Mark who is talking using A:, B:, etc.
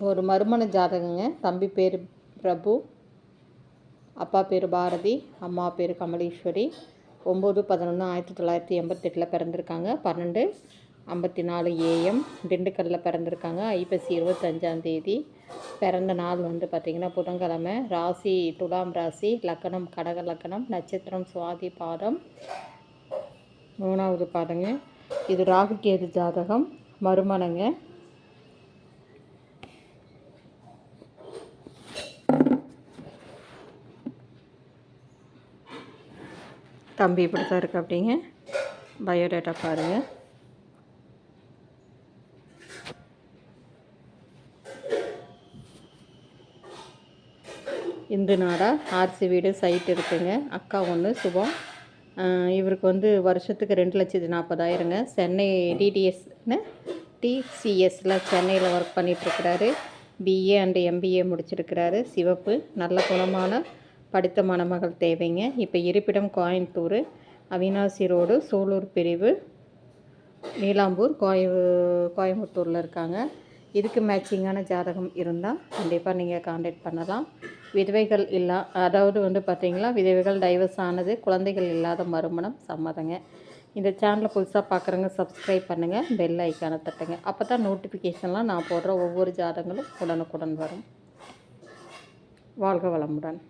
A: ஒரு மறுமண ஜாதகங்க. தம்பி பேர் பிரபு அப்பா பேர் பாரதி அம்மா பேர் கமலீஸ்வரி. ஒம்பது பதினொன்று ஆயிரத்தி தொள்ளாயிரத்தி எண்பத்தெட்டில் பிறந்திருக்காங்க. பன்னெண்டு ஐம்பத்தி நாலு ஏஎம். திண்டுக்கல்லில் பிறந்திருக்காங்க. ஐப்பசி இருபத்தஞ்சாந்தேதி பிறந்த நாள் வந்து பார்த்திங்கன்னா புதன்கிழமை. ராசி துலாம் ராசி லக்கணம் கடக லக்கணம் நட்சத்திரம் சுவாதி பாதம். மூணாவது பாதங்க. இது ராகு கேது ஜாதகம். மறுமணங்க. தம்பி இப்படி தான் இருக்கு அப்படிங்க. பயோடேட்டா பாருங்கள் இந்து நாடா ஆர்சி வீடு சைட் இருக்குங்க. அக்கா ஒன்று சுபம். இவருக்கு வந்து வருஷத்துக்கு ரெண்டு லட்சத்து நாற்பதாயிரங்க சென்னை டிடிஎஸ்னு டிசிஎஸில் சென்னையில் ஒர்க் பண்ணிகிட்ருக்கிறாரு பிஏ அண்டு எம்பிஏ முடிச்சிருக்கிறாரு. சிவப்பு நல்ல குணமான படித்த மணமகள் தேவைங்க. இப்போ இருப்பிடம் கோயம்புத்தூர் அவினாசி ரோடு சூலூர் பிரிவு நீலாம்பூர் கோய கோயம்புத்தூரில் இருக்காங்க. இதுக்கு மேட்சிங்கான ஜாதகம் இருந்தால் கண்டிப்பாக நீங்கள் காண்டாக்ட் பண்ணலாம். விதவைகள் இல்லா அதாவது வந்து பார்த்திங்களா விதவைகள் டைவர்ஸ் ஆனது குழந்தைகள் இல்லாத மறுமணம் சம்மதங்க. இந்த சேனலை புதுசாக பார்க்குறவங்க சப்ஸ்கிரைப் பண்ணுங்கள் பெல் ஐக்கானை தட்டுங்க. அப்போ தான் நோட்டிஃபிகேஷன்லாம் நான் போடுற ஒவ்வொரு ஜாதகங்களும் உடனுக்குடன் வரும். வாழ்க வளமுடன்.